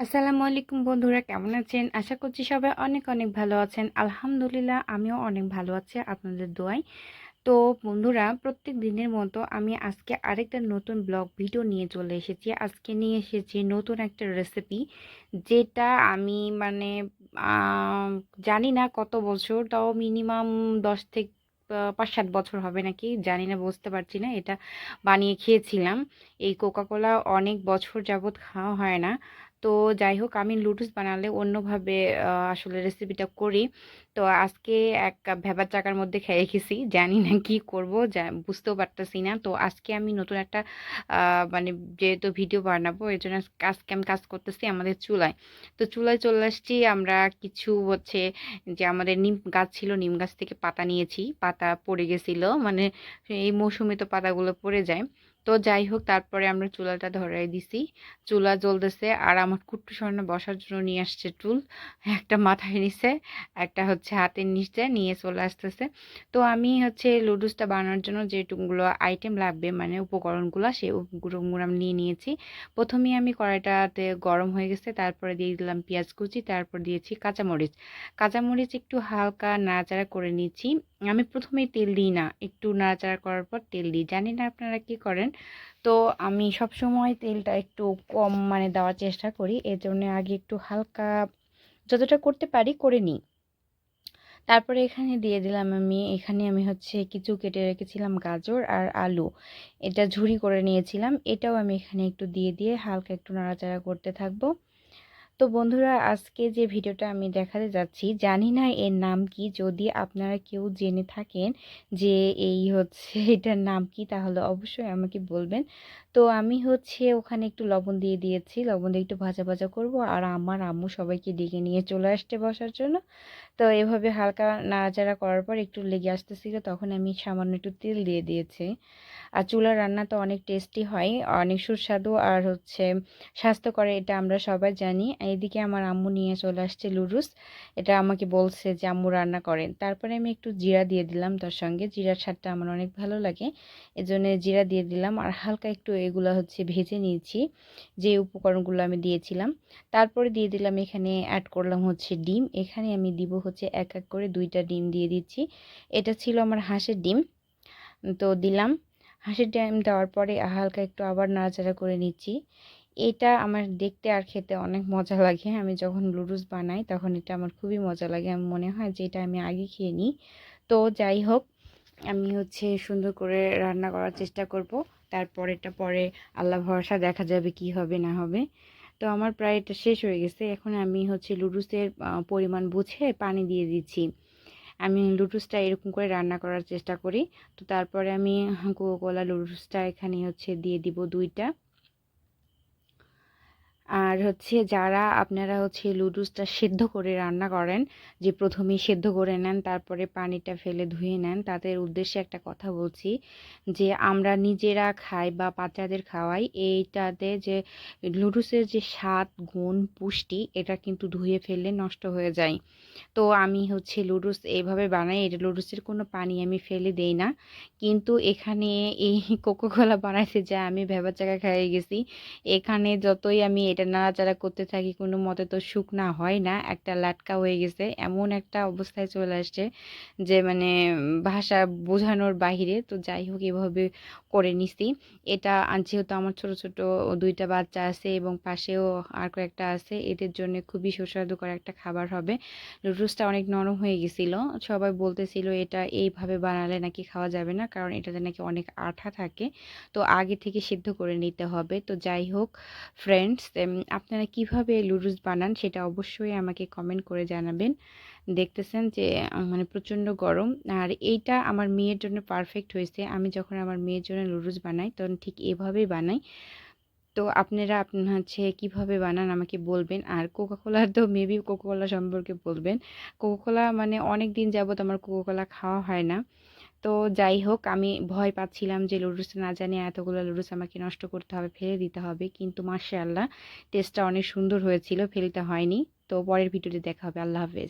আসসালামু আলাইকুম বন্ধুরা, কেমন আছেন? আশা করছি সবাই অনেক অনেক ভালো আছেন। আলহামদুলিল্লাহ, আমিও অনেক ভালো আছি আপনাদের দোয়ায়। তো বন্ধুরা, প্রত্যেক দিনের মতো আমি আজকে আরেকটা নতুন ব্লগ ভিডিও নিয়ে চলে এসেছি। আজকে নিয়ে এসেছি নতুন একটা রেসিপি যেটা আমি মানে জানি না কত বছর, তাও মিনিমাম দশ থেকে পাঁচ সাত বছর হবে নাকি, জানি না, বুঝতে পারছি না। এটা বানিয়ে খেয়েছিলাম। এই কোকাকোলা অনেক বছর যাবৎ খাওয়া হয় না। তো যাই হোক আমি লুডুস বানালে অন্যভাবে আসলে রেসিপিটা করি। তো আজকে এক ভেবার চাকার মধ্যে খেয়ে গেছি জানি না কি করব বুঝতেও পারতেছি না। তো আজকে আমি নতুন একটা মানে যেহেতু ভিডিও বানাবো এই জন্য আজকে আমি কাজ করতেছি আমাদের চুলায়। তো চুলায় চলে আসছি, আমরা কিছু হচ্ছে যে আমাদের নিম গাছ ছিল, নিম গাছ থেকে পাতা নিয়েছি। পাতা পড়ে গেছিল মানে এই মৌসুমে তো পাতাগুলো পড়ে যায়। তো যাই হোক, তারপরে আমরা চুলাটা ধরাই দিছি। চুলা জ্বলতেছে, আর আমার কুট্টু স্বর্ণ বসার জন্য নিয়ে আসছে টুল। একটা মাথায় নিছে, একটা হচ্ছে হাতের নিচে নিয়ে চলে আসতেছে। তো আমি হচ্ছে লুডুসটা বানানোর জন্য যেটুকুগুলো আইটেম লাগবে মানে উপকরণগুলো সেই উপকরণগুলো আমি নিয়ে নিয়েছি। প্রথমেই আমি কড়াইটাতে গরম হয়ে গেছে, তারপরে দিয়ে দিলাম পেঁয়াজ কুচি, তারপর দিয়েছি কাঁচামরিচ। কাঁচামরিচ একটু হালকা নাড়াচাড়া করে নিচ্ছি। আমি প্রথমেই তেল দিই না, একটু নাড়াচাড়া করার পর তেল দিই। জানি না আপনারা কি করেন, তো আমি সব সময় তেলটা একটু কম মানে দেওয়ার চেষ্টা করি। এর জন্য আগে একটু হালকা, যতটা করতে পারি করে নিই। তারপরে এখানে দিয়ে দিলাম আমি, এখানে আমি হচ্ছে কিছু কেটে রেখেছিলাম গাজর আর আলু। এটা ঝুরি করে নিয়েছিলাম, এটাও আমি এখানে একটু দিয়ে দিয়ে হালকা একটু নাড়াচাড়া করতে থাকব। তো বন্ধুরা, আজকে যে ভিডিওটা আমি দেখাতে যাচ্ছি, জানি না এর নাম কি, যদি আপনারা কেউ জেনে থাকেন যে এই হচ্ছে এটার নাম কি, তাহলে অবশ্যই আমাকে বলবেন। তো আমি হচ্ছে ওখানে একটু লবণ দিয়ে দিয়েছি। লবণ দিয়ে একটু ভাজা ভাজা করব। আর আমার আম্মু সবাইকে ডেকে নিয়ে চলে আসতে বসার জন্য। তো এভাবে হালকা নাড়াচাড়া করার পর একটু লেগে আসতেছিল, তখন আমি সামান্য একটু তেল দিয়ে দিয়েছি। আর চুলার রান্না তো অনেক টেস্টি হয়, অনেক সুস্বাদু আর হচ্ছে স্বাস্থ্যকর, এটা আমরা সবাই জানি। এদিকে আমার আম্মু নিয়ে চলে আসছে লুডুস। এটা আমাকে বলছে যে, আম্মু রান্না করেন। তারপরে আমি একটু জিরা দিয়ে দিলাম তার সঙ্গে। জিরার স্বাদটা আমার অনেক ভালো লাগে। এজন্য জিরা দিয়ে দিলাম। আর হালকা একটু এগুলো হচ্ছে ভেজে নিয়েছি। যে উপকরণগুলো আমি দিয়েছিলাম, তারপরে দিয়ে দিলাম এখানে অ্যাড করলাম হচ্ছে ডিম। এখানে আমি দিব হচ্ছে এক এক করে দুইটা ডিম দিয়ে দিচ্ছি। এটা ছিল আমার হাঁসের ডিম। তো দিলাম। হাঁসের ডিম দেওয়ার পরে হালকা একটু আবার নাড়াচাড়া করে নিচ্ছি। এটা আমার দেখতে আর খেতে অনেক মজা লাগে। আমি যখন লুডুস বানাই তখন এটা আমার খুবই মজা লাগে। আমি মনে হয় যে এটা আমি আগে খেয়ে নিই। তো যাই হোক, আমি হচ্ছে সুন্দর করে রান্না করার চেষ্টা করব। তারপর এটা পরে আল্লাহ ভরসা দেখা যাবে কি হবে, না হবে। তো আমার প্রায় এটা শেষ হয়ে গেছে। এখন আমি হচ্ছে লুডুসের পরিমাণ বুঝে পানি দিয়ে দিচ্ছি। আমি লুডুসটা এরকম করে রান্না করার চেষ্টা করি। তো তারপরে আমি কোকোলা লুডুসটা এখানে হচ্ছে দিয়ে দিব দুইটা। আর হচ্ছে যারা আপনারা হচ্ছে লুডুসটা সেদ্ধ করে রান্না করেন, যে প্রথমেই সেদ্ধ করে নেন, তারপরে পানিটা ফেলে ধুয়ে নেন, তাদের উদ্দেশ্যে একটা কথা বলছি যে আমরা নিজেরা খাই বা বাচ্চাদের খাওয়াই, এইটাতে যে লুডুসের যে স্বাদ, গুণ, পুষ্টি, এটা কিন্তু ধুয়ে ফেললে নষ্ট হয়ে যায়। তো আমি হচ্ছে লুডুস এইভাবে বানাই এটা লুডুসের কোনো পানি আমি ফেলে দেই না। কিন্তু এখানে এই কোকোকোলা বানাইছে যা আমি ভেবার জায়গায় খাইয়ে গেছি, এখানে যতই আমি এটা নাড়াচাড়া করতে থাকি, কোনো মতে তো শুকনা হয় না, একটা লাটকা হয়ে গেছে। এমন একটা অবস্থায় চলে আসছে যে মানে ভাষা বোঝানোর বাহিরে তো যাই হোক এভাবে করে নিছি। এটা যেহেতু আমার ছোট ছোট দুইটা বাচ্চা আছে এবং পাশেও আর কয়েকটা আছে, এদের জন্য খুবই সুস্বাদুকর একটা খাবার হবে। নুডলসটা অনেক নরম হয়ে গেছিল। সবাই বলতেছিল, এটা এইভাবে বানালে নাকি খাওয়া যাবে না, কারণ এটাতে নাকি অনেক আঠা থাকে। তো আগে থেকে সিদ্ধ করে নিতে হবে। তো যাই হোক ফ্রেন্ডস আপনারা কীভাবে লুডুস বানান সেটা অবশ্যই আমাকে কমেন্ট করে জানাবেন। দেখতেছেন যে মানে প্রচণ্ড গরম। আর এইটা আমার মেয়ের জন্য পারফেক্ট হয়েছে। আমি যখন আমার মেয়ের জন্য লুডুস বানাই, তখন ঠিক এভাবেই বানাই। তো আপনারা আপনার হচ্ছে কীভাবে বানান আমাকে বলবেন। আর কোকাকোলা তো মেবি কোকাকোলা সম্পর্কে বলবেন। কোকাকোলা মানে অনেক দিন যাবত আমার কোকাকোলা খাওয়া হয় না। তো যাই হোক, আমি ভয় পাচ্ছিলাম যে লুডুস না জানি এতগুলো লুডুস আমাকে নষ্ট করতে হবে, ফেলে দিতে হবে। কিন্তু মার্শাল্লাহ টেস্টটা অনেক সুন্দর হয়েছিল, ফেলতে হয়নি। তো পরের ভিডিওতে দেখা হবে। আল্লাহ হাফেজ।